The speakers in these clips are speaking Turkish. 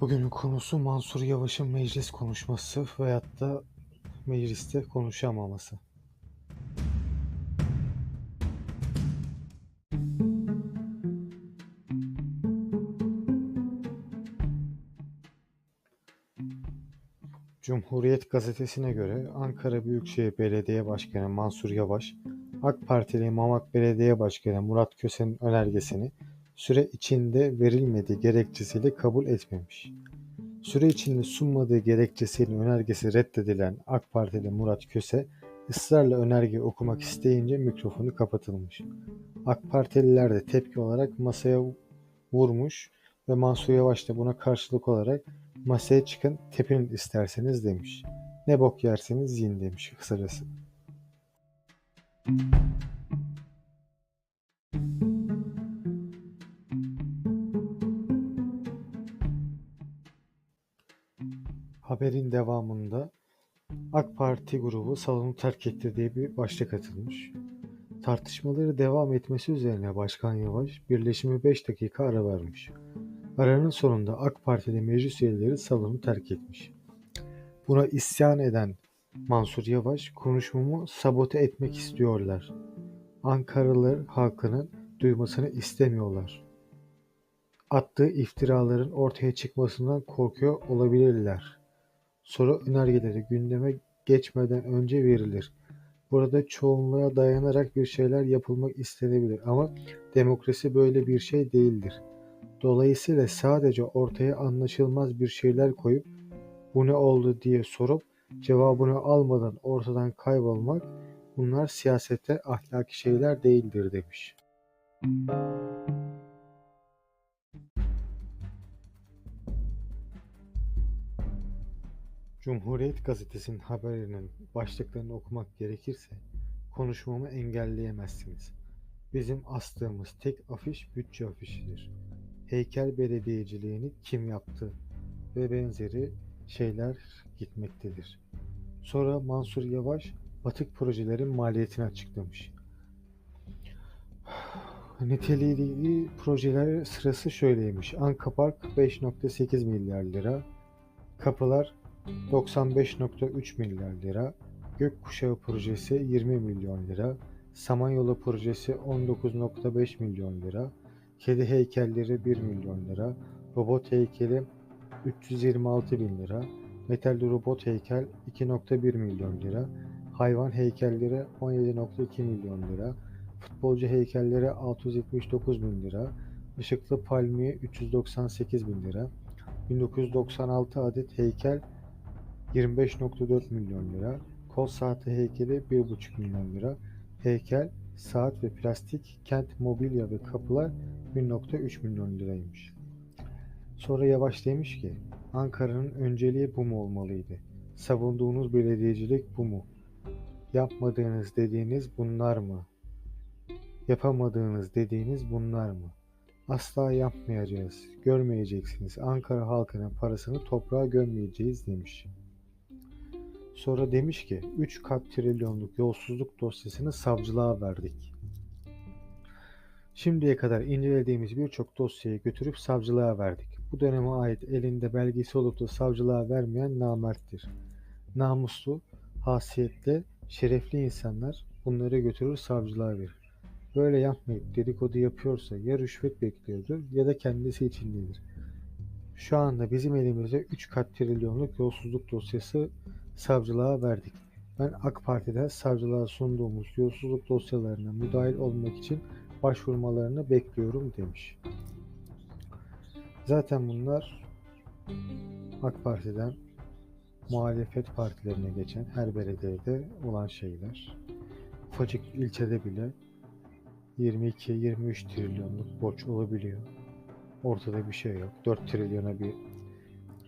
Bugünün konusu Mansur Yavaş'ın meclis konuşması veyahut da mecliste konuşamaması. Cumhuriyet gazetesine göre Ankara Büyükşehir Belediye Başkanı Mansur Yavaş, AK Partili Mamak Belediye Başkanı Murat Köse'nin önergesini süre içinde verilmediği gerekçesiyle kabul etmemiş. Süre içinde sunmadığı gerekçesiyle önergesi reddedilen AK Partili Murat Köse, ısrarla önergeyi okumak isteyince mikrofonu kapatılmış. AK Partililer de tepki olarak masaya vurmuş ve Mansur Yavaş da buna karşılık olarak masaya çıkın tepinin isterseniz demiş. Ne bok yerseniz yiyin demiş kısacası. Haberin devamında AK Parti grubu salonu terk etti diye bir başlık atılmış. Tartışmaları devam etmesi üzerine Başkan Yavaş birleşime 5 dakika ara vermiş. Aranın sonunda AK Partili meclis üyeleri salonu terk etmiş. Buna isyan eden Mansur Yavaş konuşmamı sabote etmek istiyorlar. Ankaralılar halkının duymasını istemiyorlar. Attığı iftiraların ortaya çıkmasından korkuyor olabilirler. Soru önergeleri gündeme geçmeden önce verilir. Burada çoğunluğa dayanarak bir şeyler yapılmak istenebilir ama demokrasi böyle bir şey değildir. Dolayısıyla sadece ortaya anlaşılmaz bir şeyler koyup bu ne oldu diye sorup cevabını almadan ortadan kaybolmak bunlar siyasette ahlaki şeyler değildir demiş. Cumhuriyet Gazetesi'nin haberinin başlıklarını okumak gerekirse konuşmamı engelleyemezsiniz. Bizim astığımız tek afiş bütçe afişidir. Heykel belediyeciliğini kim yaptı ve benzeri şeyler gitmektedir. Sonra Mansur Yavaş batık projelerin maliyetini açıklamış. Niteliği projeler sırası şöyleymiş. Anka Park 5.8 milyar lira, kapılar 95.3 milyar lira, Gökkuşağı projesi 20 milyon lira, Samanyolu projesi 19.5 milyon lira, kedi heykelleri 1 milyon lira, robot heykeli 326 bin lira, metalli robot heykel 2.1 milyon lira, hayvan heykelleri 17.2 milyon lira, futbolcu heykelleri 679 bin lira, ışıklı palmiye 398 bin lira, 1996 adet heykel 25.4 milyon lira, kol saati heykeli 1.5 milyon lira, heykel, saat ve plastik, kent mobilya ve kapılar 1.3 milyon liraymış. Sonra Yavaş demiş ki, Ankara'nın önceliği bu mu olmalıydı? Savunduğunuz belediyecilik bu mu? Yapmadığınız dediğiniz bunlar mı? Yapamadığınız dediğiniz bunlar mı? Asla yapmayacağız, görmeyeceksiniz. Ankara halkının parasını toprağa gömmeyeceğiz demiş. Sonra demiş ki 3 kat trilyonluk yolsuzluk dosyasını savcılığa verdik. Şimdiye kadar incelediğimiz birçok dosyayı götürüp savcılığa verdik. Bu döneme ait elinde belgesi olup da savcılığa vermeyen namerttir. Namuslu, hasiyetli, şerefli insanlar bunları götürür savcılığa verir. Böyle yapmayıp dedikodu yapıyorsa ya rüşvet bekliyordur ya da kendisi içindedir. Şu anda bizim elimizde 3 kat trilyonluk yolsuzluk dosyası savcılığa verdik. Ben AK Parti'de savcılığa sunduğumuz yolsuzluk dosyalarına müdahil olmak için başvurmalarını bekliyorum demiş. Zaten bunlar AK Parti'den muhalefet partilerine geçen her belediyede olan şeyler. Ufacık ilçede bile 22-23 trilyonluk borç olabiliyor. Ortada bir şey yok. 4 trilyona bir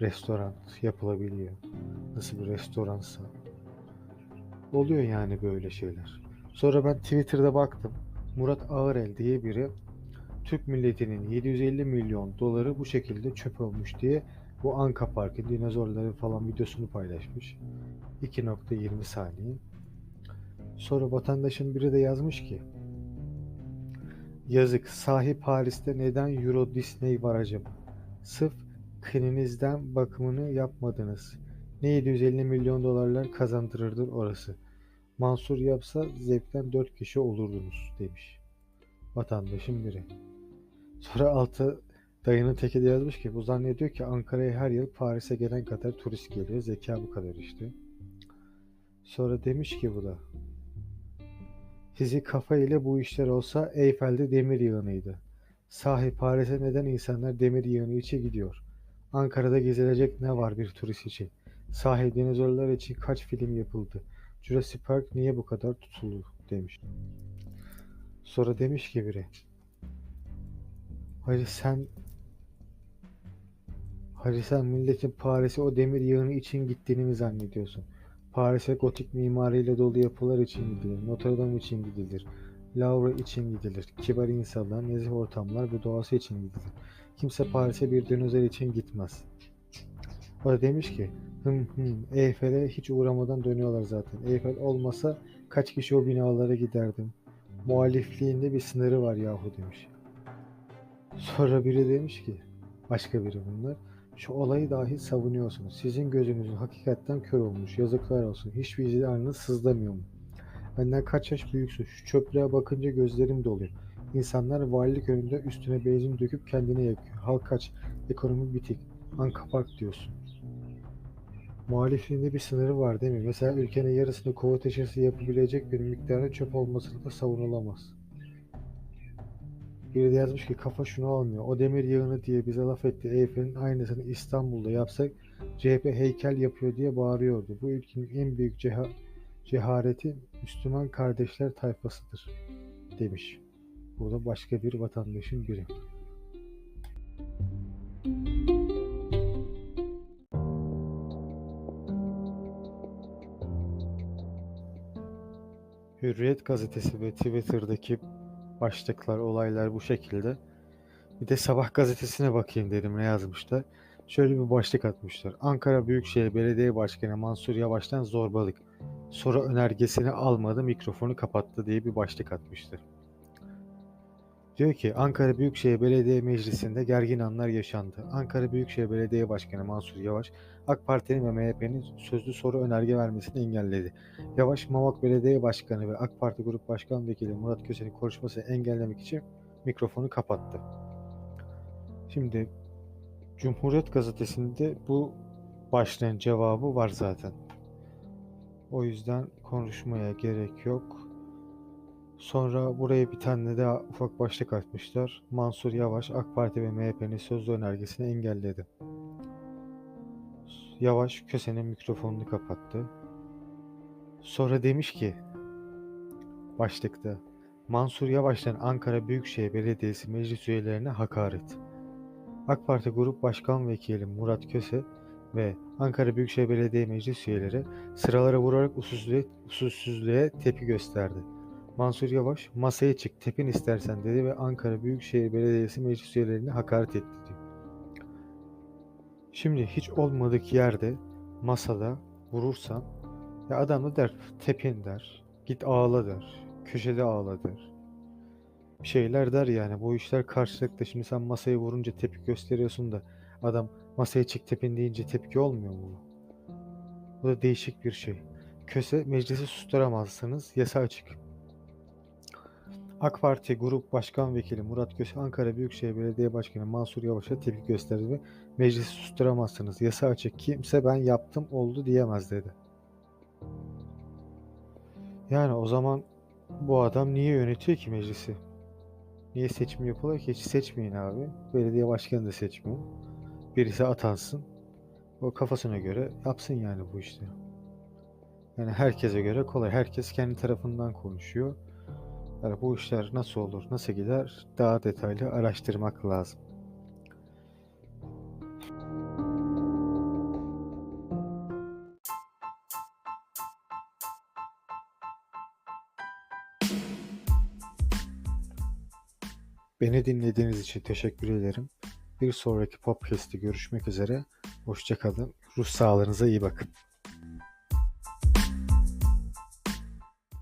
restoran yapılabiliyor. Nasıl bir restoransa. Oluyor yani böyle şeyler. Sonra ben Twitter'da baktım. Murat Ağırel diye biri Türk milletinin 750 milyon doları bu şekilde çöp olmuş diye bu Anka Park'ın dinozorları falan videosunu paylaşmış. 2.20 saniye. Sonra vatandaşın biri de yazmış ki Yazık sahip Paris'te neden Euro Disney var acaba? Sırf Klinizden bakımını yapmadınız. Ne 750 milyon dolarlar kazandırırdır orası. Mansur yapsa zevkten 4 kişi olurdunuz demiş. Vatandaşın biri. Sonra altı dayının teki de yazmış ki bu zannediyor ki Ankara'ya her yıl Paris'e gelen kadar turist geliyor. Zeka bu kadar işte. Sonra demiş ki bu da sizi kafa ile bu işler olsa Eyfel'de demir yığınıydı. Sahi Paris'e neden insanlar demir yığını için gidiyor? Ankara'da gezilecek ne var bir turist için? Sahi dinozorlar için kaç film yapıldı? Jurassic Park niye bu kadar tutuldu demiş. Sonra demiş ki biri. Hayır sen Hayır sen milletin Paris'e o demir yığını için gittiğini mi zannediyorsun? Paris'e gotik mimariyle dolu yapılar için gidilir. Notre Dame için gidilir. Louvre için gidilir. Kibar insanlar, nezih ortamlar ve doğası için gidilir. Kimse Paris'e bir dinozor için gitmez. O da demiş ki hım hım Eyfel'e hiç uğramadan dönüyorlar zaten. Eyfel olmasa kaç kişi o binalara giderdim. Muhalifliğinde bir sınırı var yahu demiş. Sonra biri demiş ki başka biri bunlar. Şu olayı dahi savunuyorsunuz. Sizin gözünüzün hakikatten kör olmuş. Yazıklar olsun. Hiç vicdanınız sızlamıyor mu? Benden kaç yaş büyüksün. Şu çöplüğe bakınca gözlerim doluyor. İnsanlar valilik önünde üstüne benzin döküp kendine yakıyor. Halk kaç. Ekonomi bitik. Anka Park diyorsun. Muhalifliğinde bir sınırı var değil mi? Mesela ülkenin yarısını kova taşısı yapabilecek bir miktarda çöp olması da savunulamaz. Biri de yazmış ki kafa şunu almıyor. O demir yığını diye bize laf etti. Eyfel'in aynısını İstanbul'da yapsak CHP heykel yapıyor diye bağırıyordu. Bu ülkenin en büyük ceha cehareti Müslüman kardeşler tayfasıdır demiş. Bu da başka bir vatandaşın biri. Hürriyet gazetesi ve Twitter'daki başlıklar, olaylar bu şekilde. Bir de Sabah gazetesine bakayım dedim ne yazmışlar. Şöyle bir başlık atmışlar. Ankara Büyükşehir Belediye Başkanı Mansur Yavaş'tan zorbalık. Soru önergesini almadı, mikrofonu kapattı diye bir başlık atmışlar. Diyor ki Ankara Büyükşehir Belediye Meclisi'nde gergin anlar yaşandı. Ankara Büyükşehir Belediye Başkanı Mansur Yavaş, AK Parti'nin ve MHP'nin sözlü soru önerge vermesini engelledi. Yavaş, Mamak Belediye Başkanı ve AK Parti Grup Başkan Vekili Murat Köse'nin konuşmasını engellemek için mikrofonu kapattı. Şimdi Cumhuriyet Gazetesi'nde bu başlığın cevabı var zaten. O yüzden konuşmaya gerek yok. Sonra buraya bir tane daha ufak başlık atmışlar. Mansur Yavaş AK Parti ve MHP'nin sözlü önergesini engelledi. Yavaş Köse'nin mikrofonunu kapattı. Sonra demiş ki başlıkta Mansur Yavaş'tan Ankara Büyükşehir Belediyesi meclis üyelerine hakaret. AK Parti Grup Başkan Vekili Murat Köse ve Ankara Büyükşehir Belediye Meclis üyeleri sıralara vurarak usulsüzlüğe, usulsüzlüğe tepki gösterdi. Mansur Yavaş masaya çık tepin istersen dedi ve Ankara Büyükşehir Belediyesi meclis üyelerine hakaret etti diyor. Şimdi hiç olmadık yerde masada vurursan ya adam da der tepin der git ağla der köşede ağla der bir şeyler der yani bu işler karşılıklı şimdi sen masaya vurunca tepki gösteriyorsun da adam masaya çık tepin deyince tepki olmuyor mu? Bu da değişik bir şey. Köse meclisi susturamazsınız yasa açık. AK Parti Grup Başkan Vekili Murat Köse Ankara Büyükşehir Belediye Başkanı Mansur Yavaş'a tepki gösterdi ve meclisi susturamazsınız. Yasa açık. Kimse ben yaptım oldu diyemez dedi. Yani o zaman bu adam niye yönetiyor ki meclisi? Niye seçim yapılıyor ki? Hiç seçmeyin abi. Belediye başkanı da seçmiyor. Birisi atansın. O kafasına göre yapsın yani bu işleri. Yani herkese göre kolay. Herkes kendi tarafından konuşuyor. Bu işler nasıl olur, nasıl gider daha detaylı araştırmak lazım. Beni dinlediğiniz için teşekkür ederim. Bir sonraki podcast'te görüşmek üzere. Hoşçakalın. Ruh sağlığınıza iyi bakın.